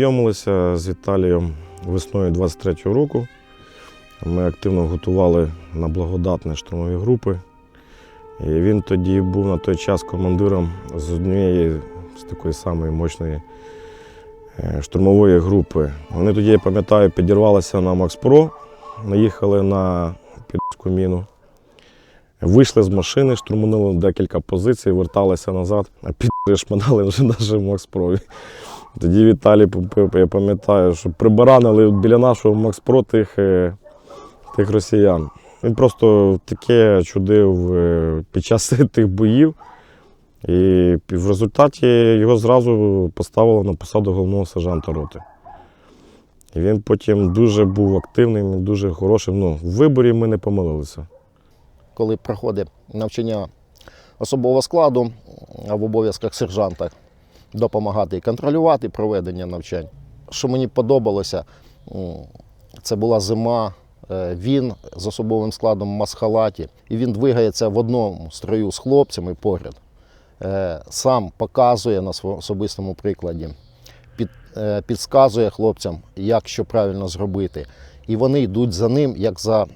Познайомилися з Віталієм весною 23-го року. Ми активно готували на благодатні штурмові групи. І він тоді був на той час командиром з однієї з такої самої мощної е, штурмової групи. Вони тоді, я пам'ятаю, підірвалися на Макспро, наїхали на підську міну. Вийшли з машини, штурманули декілька позицій, верталися назад, а підри шманали вже нашому Макспрові. Тоді Віталій, я пам'ятаю, що прибаранили біля нашого Макспро тих, е, тих росіян. Він просто таке чудив е, під час тих боїв. І в результаті його зразу поставили на посаду головного сержанта роти. І він потім дуже був активним, і дуже хорошим. Ну, в виборі ми не помилилися. коли проходить навчання особового складу в обов'язках сержанта допомагати і контролювати проведення навчань. Що мені подобалося, це була зима. е, Він з особовим складом в масхалаті, і він двигається в одному строю з хлопцями поряд. Е, Сам показує на особистому прикладі, під, е, підказує хлопцям, як що правильно зробити. І вони йдуть за ним, як за,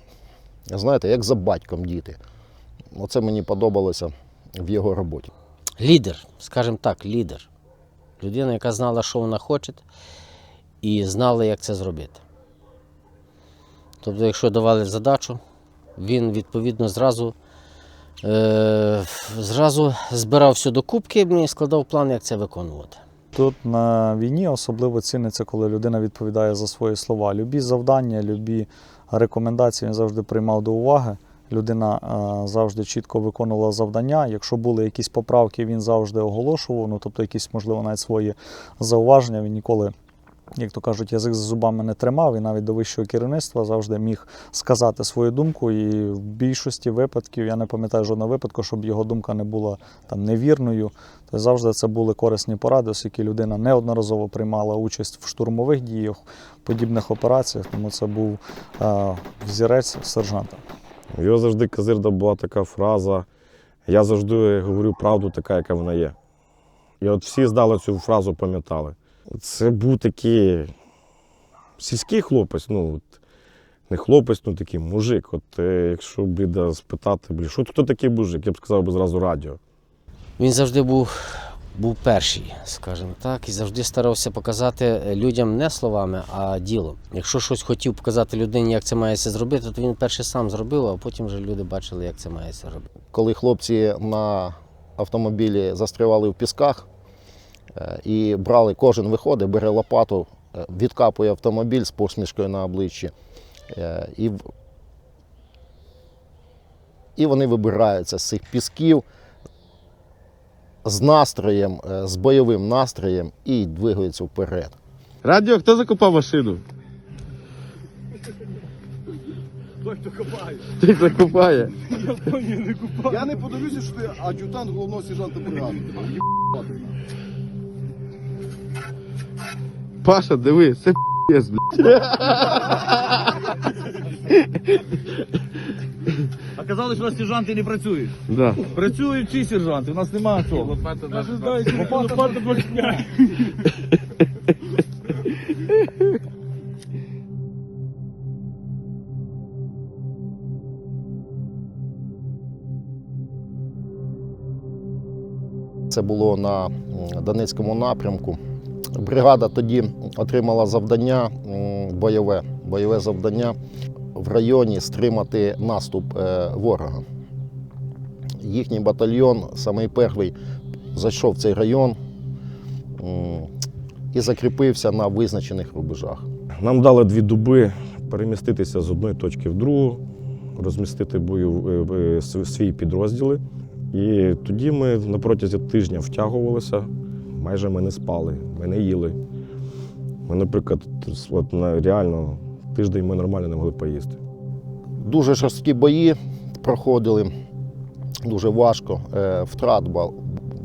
знаєте, як за батьком діти. Оце мені подобалося в його роботі. Лідер, скажімо так, лідер. Людина, яка знала, що вона хоче, і знала, як це зробити. Тобто, якщо давали задачу, він відповідно зразу, е, зразу збирав все до і складав план, як це виконувати. Тут на війні особливо ціниться, коли людина відповідає за свої слова. Любі завдання, любі рекомендації він завжди приймав до уваги. Людина е, завжди чітко виконувала завдання. Якщо були якісь поправки, він завжди оголошував. Ну тобто, якісь, можливо, навіть свої зауваження. Він ніколи, як то кажуть, язик за зубами не тримав і навіть до вищого керівництва завжди міг сказати свою думку. І в більшості випадків я не пам'ятаю жодного випадку, щоб його думка не була там невірною. Тобто завжди це були корисні поради, оскільки людина неодноразово приймала участь в штурмових діях, подібних операціях, тому це був е, взірець сержанта. Його завжди казирда була така фраза: я завжди говорю правду така, яка вона є. І от всі здали цю фразу, пам'ятали. Це був такий сільський хлопець, ну, от, не хлопець, ну такий мужик. От е, якщо біда спитати, блін, що хто такий мужик, я б сказав би зразу радіо. Він завжди був, був перший, скажімо так, і завжди старався показати людям не словами, а ділом. Якщо щось хотів показати людині, як це мається зробити, то він перший сам зробив, а потім вже люди бачили, як це мається робити. Коли хлопці на автомобілі застрявали в пісках е, і брали, кожен виходить, бере лопату, е, відкапує автомобіль з посмішкою на обличчі. е, І, і вони вибираються з цих пісків з настроєм, е, з бойовим настроєм і двигаються вперед. Радіо, хто закопав машину? Той, хто копає. Ти закопає. Я не подивлюся, що ти ад'ютант головного сержанта бригади. Паша, диви, це п'єс, блядь. А казали, що у нас сержанти не працюють. Да. Працюють всі сержанти, у нас немає цього. Лопата 25. Це було на Донецькому напрямку. Бригада тоді отримала завдання бойове, бойове завдання в районі стримати наступ е, ворога. Їхній батальйон, самий перший, зайшов в цей район і закріпився на визначених рубежах. Нам дали дві дуби переміститися з одної точки в другу, розмістити бою, е, е, свої підрозділи. І тоді ми на протязі тижня втягувалися, майже ми не спали, ми не їли. Ми, наприклад, от, реально тиждень ми нормально не могли поїсти. Дуже жорсткі бої проходили, дуже важко. Е, Втрат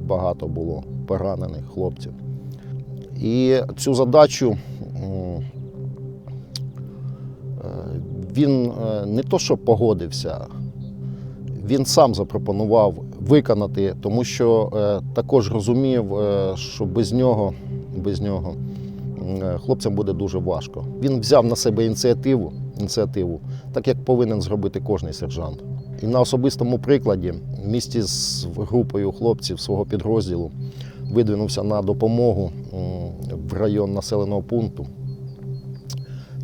багато було поранених хлопців. І цю задачу е, він е, не то, що погодився, він сам запропонував виконати, тому що також розумів, що без нього, без нього хлопцям буде дуже важко. Він взяв на себе ініціативу, ініціативу, так як повинен зробити кожний сержант. І на особистому прикладі, в місті з групою хлопців свого підрозділу, видвинувся на допомогу в район населеного пункту,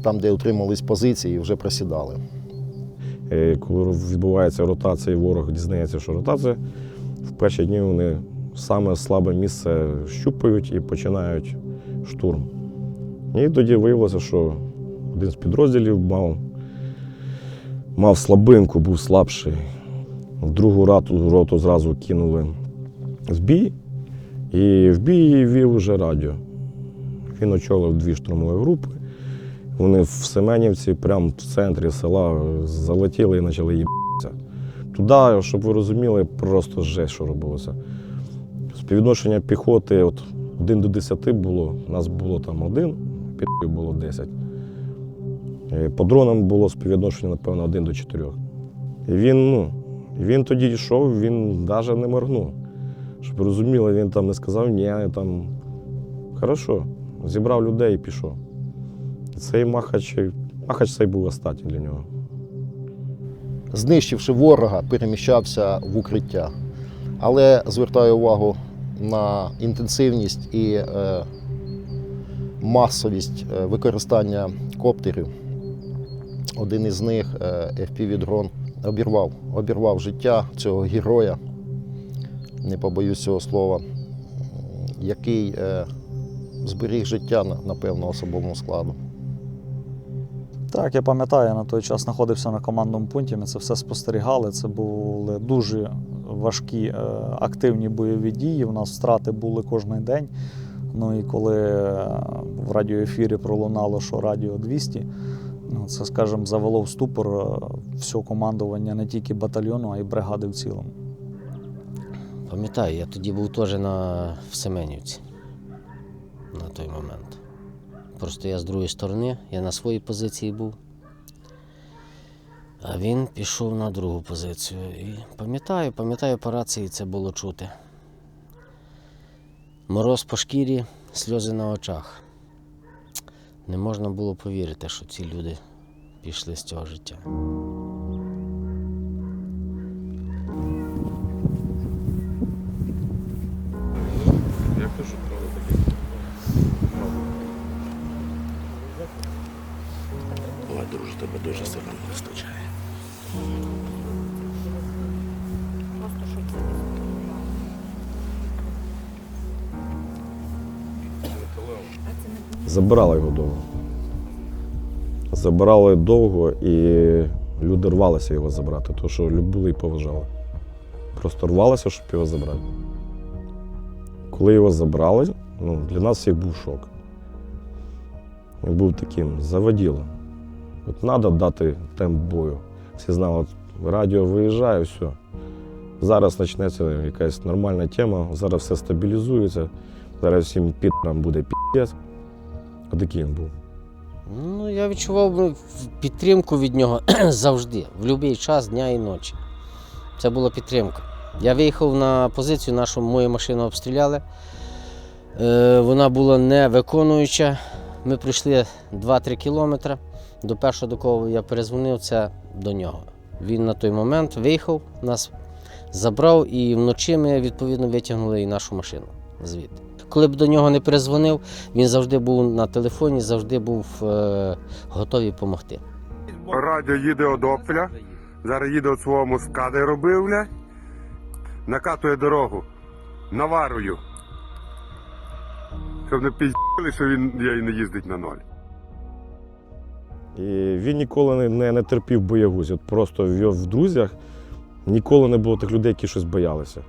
там, де утримались позиції, і вже просідали. Е, Коли відбувається ротація, і ворог дізнається, що ротація, в перші дні вони саме слабе місце щупають і починають штурм. І тоді виявилося, що один з підрозділів мав, мав слабинку, був слабший. В другу роту, роту зразу кинули в бій, і в бій вів вже радіо. Він очолив дві штурмові групи. Вони в Семенівці, прямо в центрі села, залетіли і почали їбатися. Туди, щоб ви розуміли, просто жесть, що робилося. Співвідношення піхоти от 1 до 10 було, нас було там один, під було 10. Е, По дронам було співвідношення, напевно, 1 до 4. І він, ну, він тоді йшов, він навіть не моргнув. Щоб розуміли, він там не сказав ні, там хорошо, зібрав людей і пішов. Цей Махач, Махач цей був останній для нього. знищивши ворога, переміщався в укриття. Але звертаю увагу на інтенсивність і е, масовість е, використання коптерів. Один із них, е, FPV-дрон, обірвав, обірвав життя цього героя, не побоюсь цього слова, який е, зберіг життя, на- напевно, особовому складу. Так, я пам'ятаю, я на той час знаходився на командному пункті. Ми це все спостерігали. Це були дуже важкі активні бойові дії. У нас втрати були кожен день. Ну і коли е, в радіоефірі пролунало, що радіо 200, ну, це, скажімо, завело в ступор е, все командування не тільки батальйону, а й бригади в цілому. Пам'ятаю, я тоді був теж на, в Семенівці на той момент. Просто я з другої сторони, я на своїй позиції був. А він пішов на другу позицію. І пам'ятаю, пам'ятаю, по рації це було чути. Мороз по шкірі, сльози на очах. Не можна було повірити, що ці люди пішли з цього життя. Ой, друже, тебе дуже сильно не вистачає. Забирали його довго. Забирали довго і люди рвалися його забрати, тому що любили і поважали. Просто рвалися, щоб його забрати. Коли його забрали, ну, для нас всіх був шок. Він був таким заводілом. От треба дати темп бою. Всі знали, от радіо виїжджає, все. Зараз почнеться якась нормальна тема, зараз все стабілізується, зараз всім підрам буде піздець. Отакий він був. Ну, я відчував підтримку від нього завжди, в будь-який час дня і ночі. Це була підтримка. Я виїхав на позицію, нашу мою машину обстріляли. Е, вона була не виконуюча. Ми пройшли 2-3 кілометри. До першого, до кого я перезвонив, це до нього. Він на той момент виїхав, нас забрав і вночі ми відповідно витягнули і нашу машину звідти. Коли б до нього не перезвонив, він завжди був на телефоні, завжди був е, готовий допомогти. Радіо їде од Опфеля. Зараз їде від свого муска, де робив. Накатує дорогу. Наварую. Щоб не пізділи, що він я- не їздить на ноль. І він ніколи не, не, не терпів боягузі. От просто в в друзях ніколи не було тих людей, які щось боялися.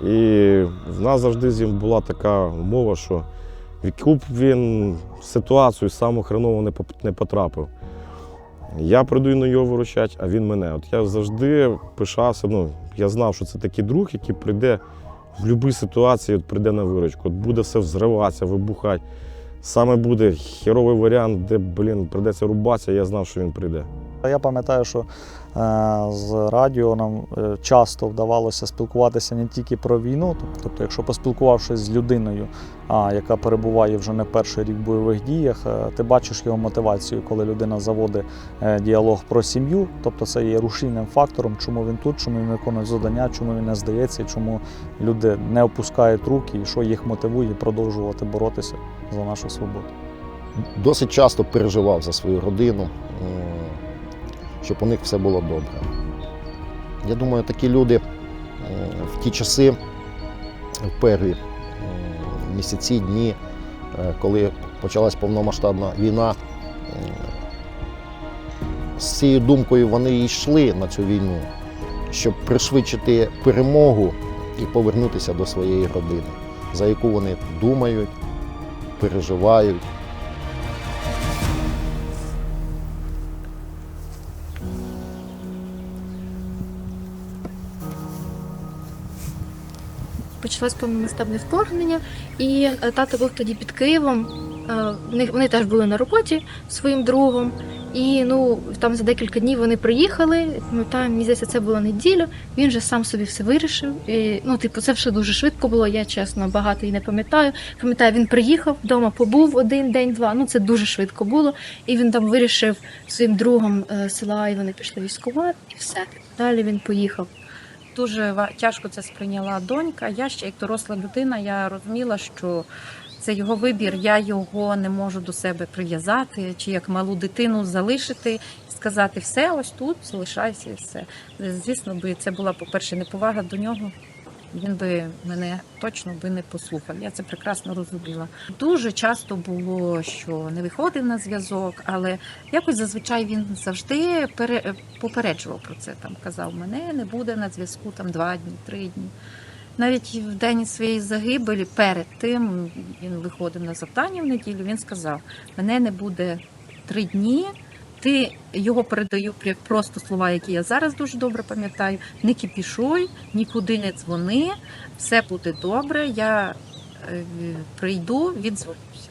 І в нас завжди з ним була така умова, що в яку б він ситуацію саму хренову не потрапив. Я прийду на його виручати, а він мене. От я завжди пишався. Ну, я знав, що це такий друг, який прийде в будь-якій ситуації, от прийде на виручку. От буде все взриватися, вибухати. Саме буде херовий варіант, де, блін, прийдеться рубатися, я знав, що він прийде. Я пам'ятаю, що з радіо нам е, часто вдавалося спілкуватися не тільки про війну, тобто, якщо поспілкувавшись з людиною, яка перебуває вже не перший рік в бойових діях, е, ти бачиш його мотивацію, коли людина заводить е, діалог про сім'ю, тобто це є рушійним фактором, чому він тут, чому він виконує завдання, чому він не здається, чому люди не опускають руки, і що їх мотивує продовжувати боротися за нашу свободу. Досить часто переживав за свою родину, щоб у них все було добре. Я думаю, такі люди в ті часи, в перві місяці, дні, е, коли почалась повномасштабна війна, з цією думкою вони йшли на цю війну, щоб пришвидшити перемогу і повернутися до своєї родини, за яку вони думають, переживають. Почалось повномасштабне вторгнення, і е, тато був тоді під Києвом. Е, Вони, теж були на роботі своїм другом. І ну там за декілька днів вони приїхали. Пам'ятаю, мені здається, це була неділя. Він же сам собі все вирішив. І, ну, типу, це все дуже швидко було. Я чесно багато і не пам'ятаю. Пам'ятаю, він приїхав вдома, побув один день, два. Ну це дуже швидко було. І він там вирішив своїм другом е, села, і вони пішли військувати, і все. Далі він поїхав. Дуже тяжко це сприйняла донька. Я ще як доросла людина, я розуміла, що це його вибір. Я його не можу до себе прив'язати, чи як малу дитину залишити і сказати все, ось тут залишайся і все. Звісно, би це була, по-перше, неповага до нього. Він би мене точно би не послухав. Я це прекрасно розуміла. Дуже часто було, що не виходив на зв'язок, але якось зазвичай він завжди пере... попереджував про це. Там казав, мене не буде на зв'язку там два дні, три дні. Навіть в день своєї загибелі, перед тим він виходив на завдання в неділю. Він сказав: мене не буде три дні. Ти його передаю просто слова, які я зараз дуже добре пам'ятаю. Не кіпішуй, нікуди не дзвони, все буде добре. Я е, прийду, відзвонюся.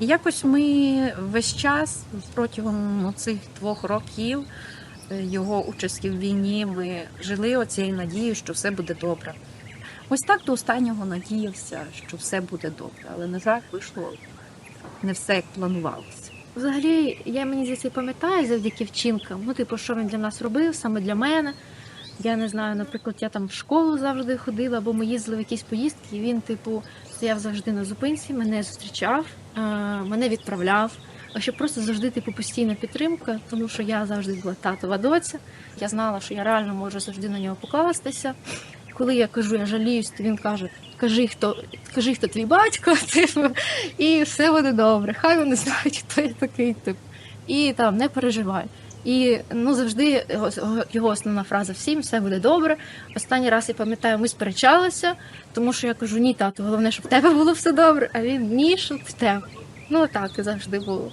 І якось ми весь час протягом цих двох років е, його участі в війні ми жили оцією надією, що все буде добре. Ось так до останнього надіявся, що все буде добре, але на жаль, вийшло не все як планувалося. Взагалі, я мені здається, пам'ятаю завдяки вчинкам. Ну, типу, що він для нас робив, саме для мене. Я не знаю, наприклад, я там в школу завжди ходила, або ми їздили в якісь поїздки, і він, типу, стояв завжди на зупинці, мене зустрічав, е, мене відправляв. А щоб просто завжди типу постійна підтримка, тому що я завжди була татова доця. Я знала, що я реально можу завжди на нього покластися. Коли я кажу, я жаліюсь, то він каже: кажи, хто, кажи, хто твій батько, типу, і все буде добре. Хай вони знають, хто я такий, тип. І там не переживай. І ну завжди його, основна фраза всім все буде добре. Останній раз я пам'ятаю, ми сперечалися, тому що я кажу, ні, тату, головне, щоб в тебе було все добре, а він ні, щоб в тебе. Ну так і завжди було.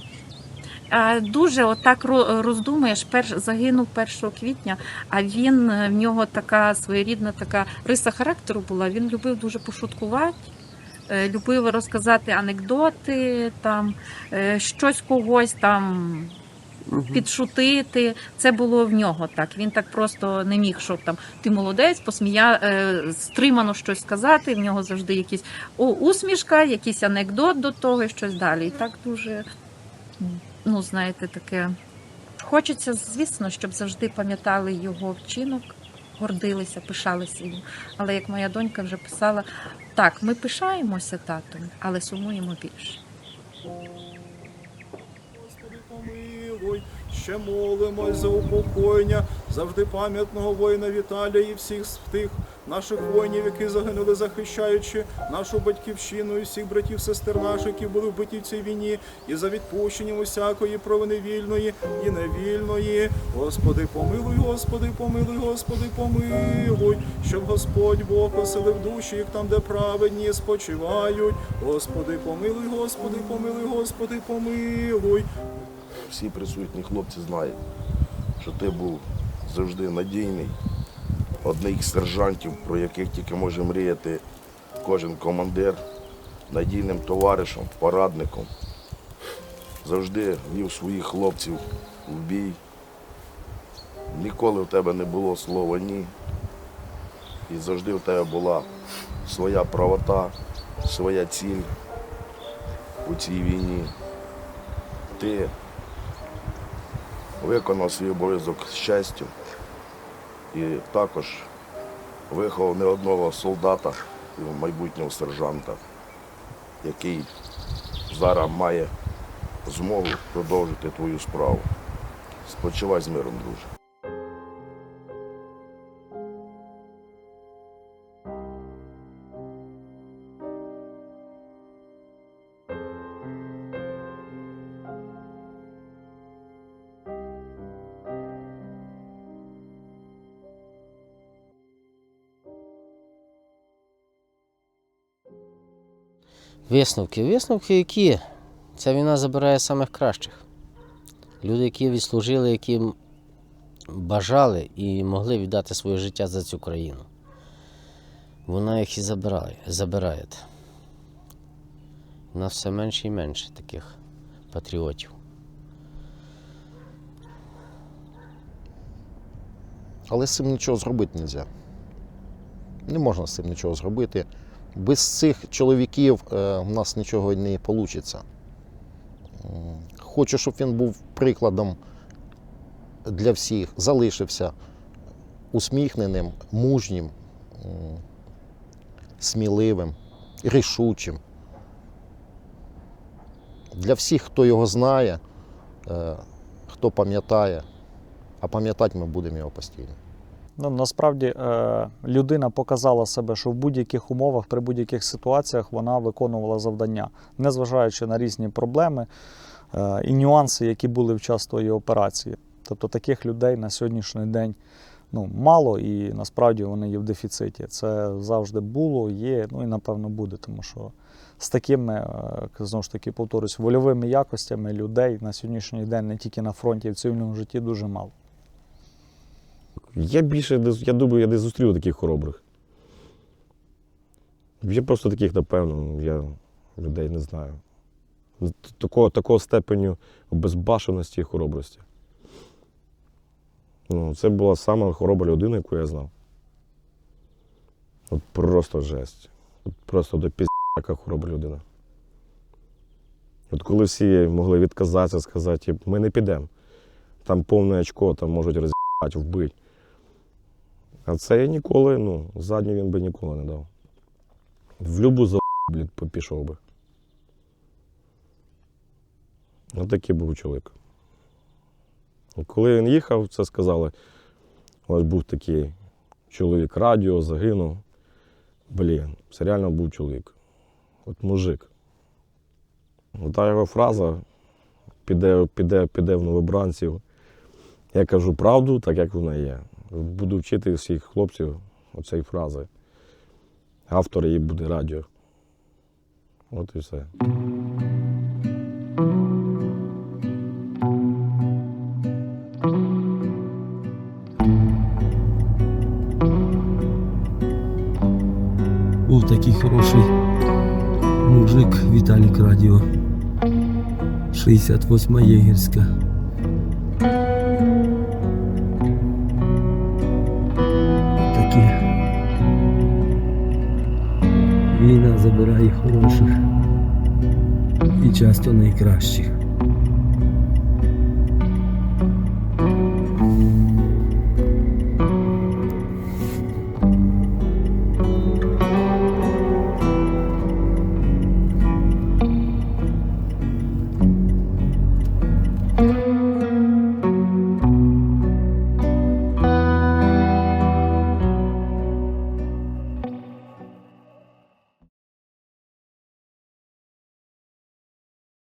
Дуже отак ро- роздумаєш, перш загинув 1 квітня, а він е, в нього така своєрідна така риса характеру була. Він любив дуже пошуткувати, е, любив розказати анекдоти, там е, щось когось там. Підшутити, це було в нього так. Він так просто не міг, щоб там ти молодець, посмія е, стримано щось сказати. В нього завжди якісь о, усмішка, якийсь анекдот до того і щось далі. І так дуже ну, знаєте, таке. Хочеться, звісно, щоб завжди пам'ятали його вчинок, гордилися, пишалися їм. Але як моя донька вже писала, так, ми пишаємося татом, але сумуємо більше. Господи, помилуй, ще молимось за упокоєння завжди пам'ятного воїна Віталія і всіх тих наших воїнів, які загинули, захищаючи нашу батьківщину і всіх братів, сестер наших, які були вбиті в цій війні, і за відпущенням усякої провини вільної і невільної. Господи, помилуй, Господи, помилуй, Господи, помилуй, щоб Господь Бог оселив душі їх там, де праведні спочивають. Господи, помилуй, Господи, помилуй, Господи, помилуй. Всі присутні хлопці знають, що ти був завжди надійний, одних з сержантів, про яких тільки може мріяти кожен командир, надійним товаришем, порадником. Завжди вів своїх хлопців в бій, Ніколи в тебе не було слова ні. І завжди в тебе була своя правота, своя ціль у цій війні. Ти виконав свій обов'язок з честю і також виховав не одного солдата майбутнього сержанта, який зараз має змогу продовжити твою справу. Спочивай з миром, друже. Висновки. Висновки, які ця війна забирає самих кращих. Люди, які відслужили, які бажали і могли віддати своє життя за цю країну. Вона їх і забирає. забирає. У нас все менше і менше таких патріотів. Але з цим нічого зробити не можна. Не можна з цим нічого зробити. Без цих чоловіків е, в нас нічого не вийде. Хочу, щоб він був прикладом для всіх, залишився усміхненим, мужнім, сміливим, рішучим. Для всіх, хто його знає, е, хто пам'ятає, а пам'ятати ми будемо його постійно. Ну, насправді е, людина показала себе, що в будь-яких умовах, при будь-яких ситуаціях вона виконувала завдання, незважаючи на різні проблеми е, і нюанси, які були в час тої операції. Тобто таких людей на сьогоднішній день ну, мало і насправді вони є в дефіциті. Це завжди було, є, ну і напевно буде, тому що з такими, е, знову ж таки, повторюсь, вольовими якостями людей на сьогоднішній день не тільки на фронті, а в цивільному житті дуже мало. Я більше, я думаю, я десь зустрів таких хоробрих. Я просто таких, напевно, я людей не знаю. Такого, такого степеню безбашеності і хоробрості. Ну, це була сама хоробра людина, яку я знав. От просто жесть. От просто до пізд яка хоробра людина. От коли всі могли відказатися, сказати, ми не підемо. Там повне очко, там можуть роз'їбати, вбити. А це я ніколи, ну, задню він би ніколи не дав. В любу за блін, пішов би. От такий був чоловік. Коли він їхав, це сказали, ось був такий чоловік радіо, загинув. Блін, це реально був чоловік. От мужик. Та його фраза піде, піде, піде в новобранців. Я кажу правду, так як вона є. Буду вчити всіх хлопців оцеї фрази. Автор її буде радіо. От і все. Був такий хороший мужик Віталік Радіо. 68 єгерська. Забирає хороших і часто найкращих.